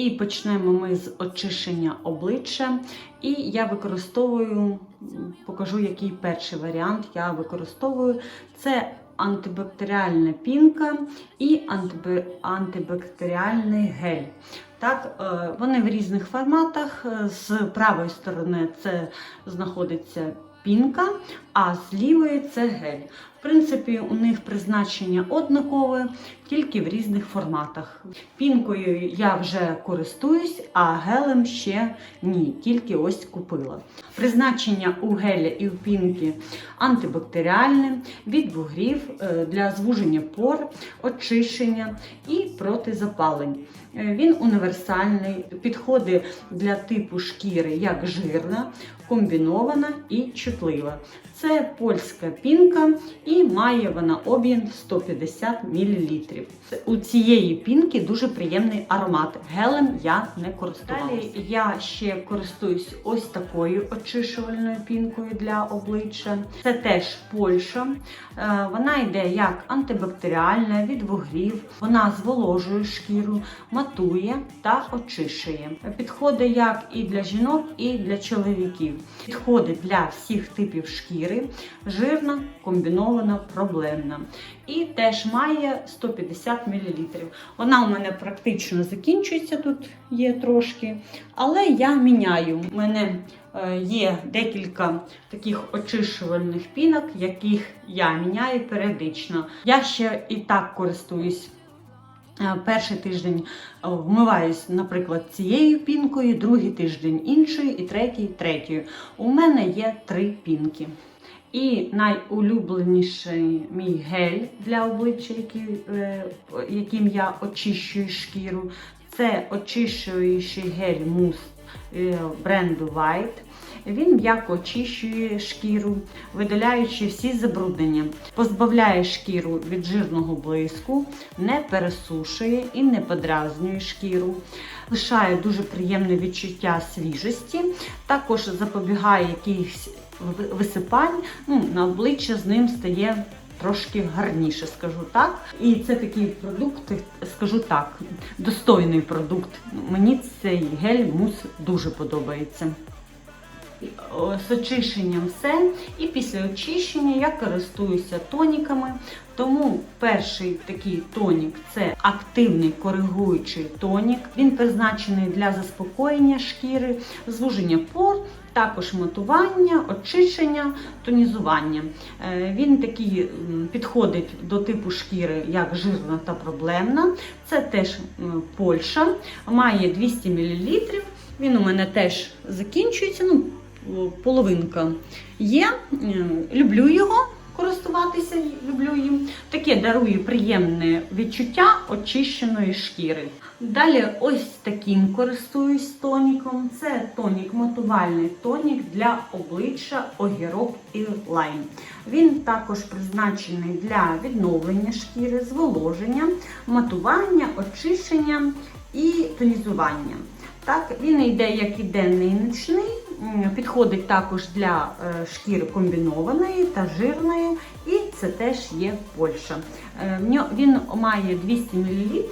І почнемо ми з очищення обличчя. І я використовую, покажу, який перший варіант я використовую. Це антибактеріальна пінка і антибактеріальний гель. Так, е, вони в різних форматах. Е, З правої сторони це знаходиться пінка, а з лівої це гель. В принципі, у них призначення однакове, тільки в різних форматах. Пінкою я вже користуюсь, а гелем ще ні, тільки ось купила. Призначення у геля і у пінки антибактеріальне, від бугрів е, для звуження пор, очищення і протизапалень. Е, Він універсальний, підходить для типу шкіри як жирна, комбінована і чутлива. Це польська пінка має вона об'єм 150 мл. У цієї пінки дуже приємний аромат. Гелем я не користувалася. Далі я ще користуюсь ось такою очищувальною пінкою для обличчя. Це теж Польща. Е, Вона йде як антибактеріальна від вугрів. Вона зволожує шкіру, матує та очищує. Підходить як і для жінок, і для чоловіків. Підходить для всіх типів шкіри, жирна, комбінована, проблемна. І теж має 150 мл. Вона у мене практично закінчується, тут є трошки, але я міняю. У мене е, є декілька таких очищувальних пінок, яких я міняю періодично. Я ще і так користуюсь. Е, Перший тиждень е, вмиваюсь, наприклад, цією пінкою, другий тиждень іншою і третій третьою. У мене є три пінки. І найулюбленіший мій гель для обличчя, е, яким я очищую шкіру, це очищуючий гель мус е, бренду White. Він м'яко очищує шкіру, видаляючи всі забруднення, позбавляє шкіру від жирного блиску, не пересушує і не подразнює шкіру, лишає дуже приємне відчуття свіжості, також запобігає якихось ви- висипань. Ну, на обличчя з ним стає трошки гарніше, скажу так. І це такий продукт, скажу так, достойний продукт. Мені цей гель мус дуже подобається. З очищенням все. І після очищення я користуюся тоніками. Тому перший такий тонік це активний коригуючий тонік. Він призначений для заспокоєння шкіри, звуження пор, також матування, очищення, тонізування. Е, Він такий підходить до типу шкіри як жирна та проблемна. Це теж Польща, має 200 мл. Він у мене теж закінчується. Ну, половинка є. Е, Люблю його користуватися, люблю їм. Таке дарує приємне відчуття очищеної шкіри. Далі ось таким користуюсь тоніком. Це тонік, матувальний тонік для обличчя огірок і лайм. Він також призначений для відновлення шкіри, зволоження, матування, очищення і тонізування. Так, він йде як і денний, і нічний. Підходить також для е, шкіри комбінованої та жирної, і це теж є Польща. Е, Він має 200 мл,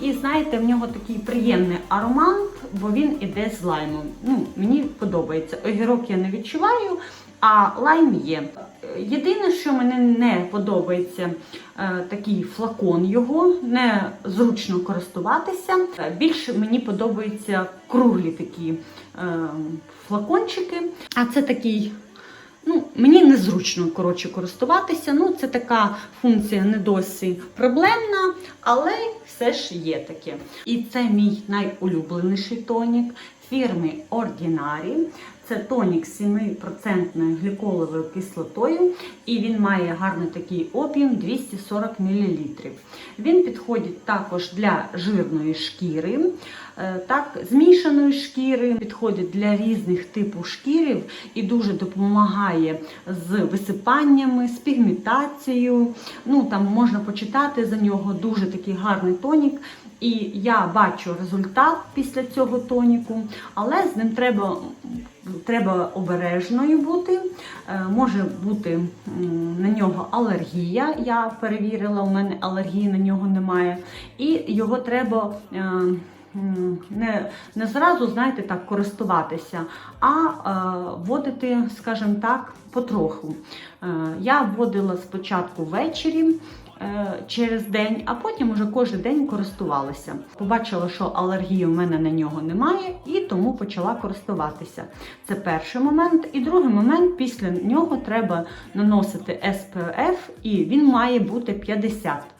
і знаєте, в нього такий приємний аромат, бо він іде з лаймом. Ну, мені подобається. Огірок я не відчуваю, а лайм є. Єдине, що мені не подобається, е, такий флакон його, не зручно користуватися. Е, Більше мені подобаються круглі такі е, флакончики. А це такий. Ну, мені незручно коротше користуватися. Ну, це така функція не досі проблемна, але все ж є таке. І це мій найулюбленіший тонік фірми Ordinary. Це тонік з 7% гліколовою кислотою, і він має гарний такий об'єм 240 мл. Він підходить також для жирної шкіри, е, так, змішаної шкіри, підходить для різних типів шкірів і дуже допомагає з висипаннями, з пігментацією. Ну, там можна почитати за нього дуже такий гарний тонік. І я бачу результат після цього тоніку, але з ним треба, треба обережною бути. Е, Може бути на нього алергія. Я перевірила, у мене алергії на нього немає. І його треба. е, Не, не зразу, знаєте, так користуватися, а е, вводити, скажімо так, потроху. Е, я вводила спочатку ввечері, через день, а потім уже кожен день користувалася. Побачила, що алергії у мене на нього немає, і тому почала користуватися. Це перший момент. І другий момент, після нього треба наносити SPF, і він має бути 50.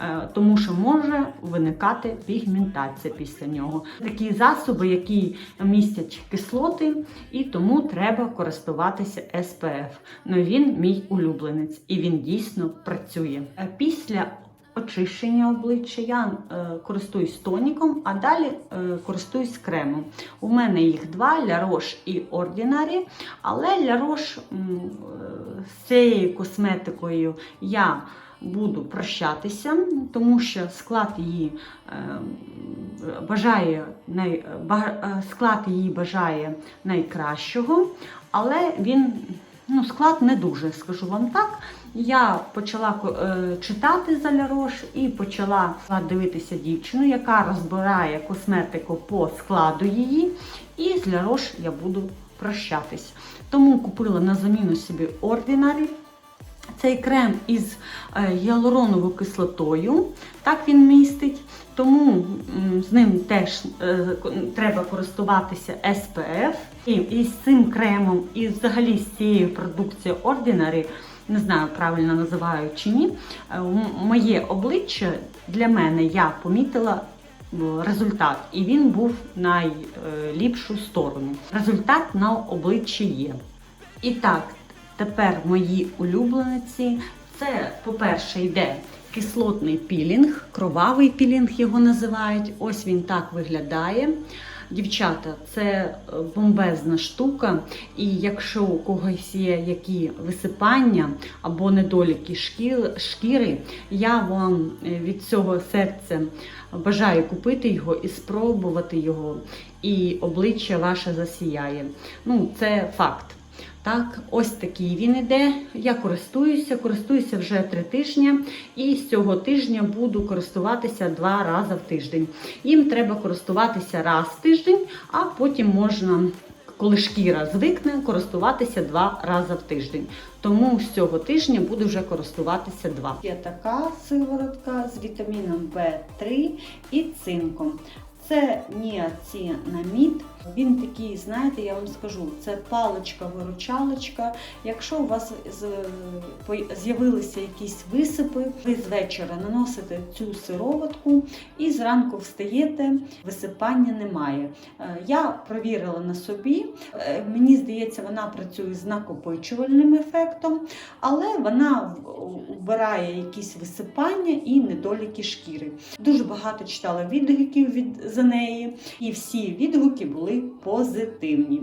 Е, Тому що може виникати пігментація після нього. Такі засоби, які містять кислоти, і тому треба користуватися SPF. Ну він мій улюбленець, і він дійсно працює. Е, Після очищення обличчя я е, користуюсь тоніком, а далі е, користуюсь кремом. У мене їх два Roche і Ordinary, але м, е, з цією косметикою я буду прощатися, тому що склад її е, бажає е, склад її бажає найкращого, але він ну, склад не дуже, скажу вам так. Я почала е, читати за Лярош і почала дивитися дівчину, яка розбирає косметику по складу її. І з Лярош я буду прощатись. Тому купила на заміну собі Ordinary. Цей крем із е, гіалуроновою кислотою, так він містить. Тому з ним теж е, треба користуватися SPF. І, і цим кремом, і взагалі з цією продукцією Ordinary, не знаю, правильно називаю чи ні, е, моє обличчя для мене я помітила результат, і він був найліпшу сторону. Результат на обличчі є. І так, тепер мої улюблениці. Це, по-перше, йде кислотний пілінг, кровавий пілінг його називають. Ось він так виглядає. Дівчата, це е, бомбезна штука, і якщо у когось є які висипання або недоліки шкіри, я вам е, від цього серця бажаю купити його і спробувати його, і обличчя ваше засіяє. Ну, це факт. Так, ось такий він іде. Я користуюся, користуюся вже три тижні, і з цього тижня буду користуватися два рази в тиждень. Їм треба користуватися раз в тиждень, а потім можна, коли шкіра звикне, користуватися два рази в тиждень. Тому з цього тижня буду вже користуватися два. Є така сиворотка з вітаміном В3 і цинком. Це ніацинамід. Він такий, знаєте, я вам скажу, це паличка-виручалочка. Якщо у вас з'явилися якісь висипи, ви з вечора наносите цю сироватку і зранку встаєте, висипання немає. Е, Я провірила на собі. Е, Мені здається, вона працює з накопичувальним ефектом, але вона вбирає якісь висипання і недоліки шкіри. Дуже багато читала відгуків від за неї, і всі відгуки були позитивні.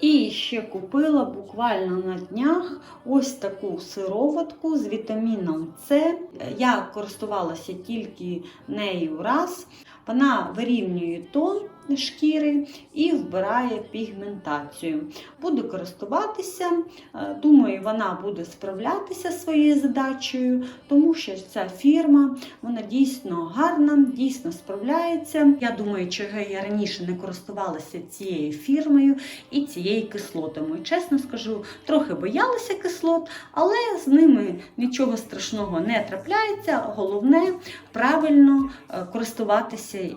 І ще купила буквально на днях ось таку сироватку з вітаміном С. Я користувалася тільки нею раз. Вона вирівнює тон шкіри і вбирає пігментацію. Буду користуватися. Е, Думаю, вона буде справлятися своєю задачею, тому що ця фірма вона дійсно гарна, дійсно справляється. Я думаю, чого я раніше не користувалася цією фірмою і цією кислотами. Чесно скажу, трохи боялася кислот, але з ними нічого страшного не трапляється. Головне правильно е, користуватися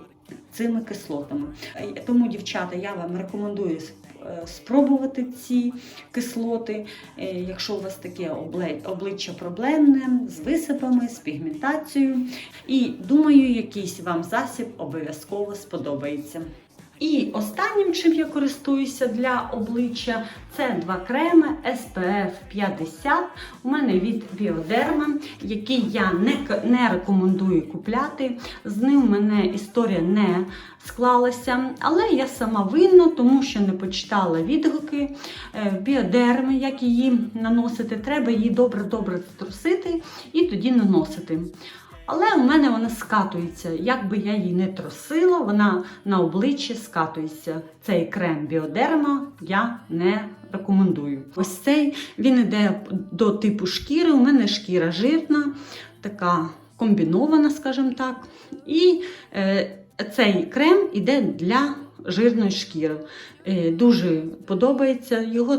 цими кислотами. Е, Тому, дівчата, я вам рекомендую е, спробувати ці кислоти, Е, якщо у вас таке обличчя проблемне з висипами, з пігментацією. І думаю, якийсь вам засіб обов'язково сподобається. І останнім, чим я користуюся для обличчя, це два креми SPF 50. У мене від Bioderma, який я не, не рекомендую купляти. З ним в мене історія не склалася, але я сама винна, тому що не почитала відгуки е, Bioderma, як її наносити. Треба її добре-добре струсити і тоді наносити. Але у мене вона скатується. Як би я її не трусила, вона на обличчі скатується. Цей крем Біодерма я не рекомендую. Ось цей він іде до типу шкіри. У мене шкіра жирна, така комбінована, скажімо так. І е, цей крем іде для жирної шкіри. Е, дуже подобається. Його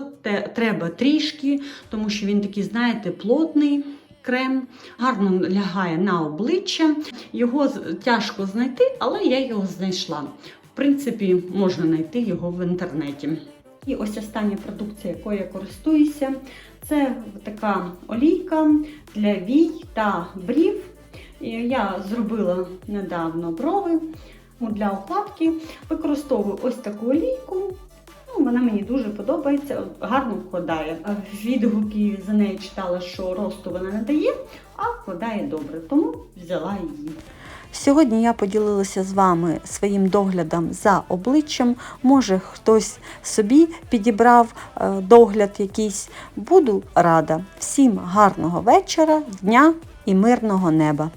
треба трішки, тому що він такий, знаєте, плотний крем, гарно лягає на обличчя. Його тяжко знайти, але я його знайшла. В принципі, можна знайти його в інтернеті. І ось остання продукція, якою я користуюся, це така олійка для вій та брів. Я зробила недавно брови ну, для укладки. Використовую ось таку олійку. Ну, вона мені дуже подобається, гарно вкладає. Е, Відгуки за нею читала, що росту вона не дає, а вкладає добре, тому взяла її. Сьогодні я поділилася з вами своїм доглядом за обличчям. Може, хтось собі підібрав е, догляд якийсь. Буду рада. Всім гарного вечора, дня і мирного неба!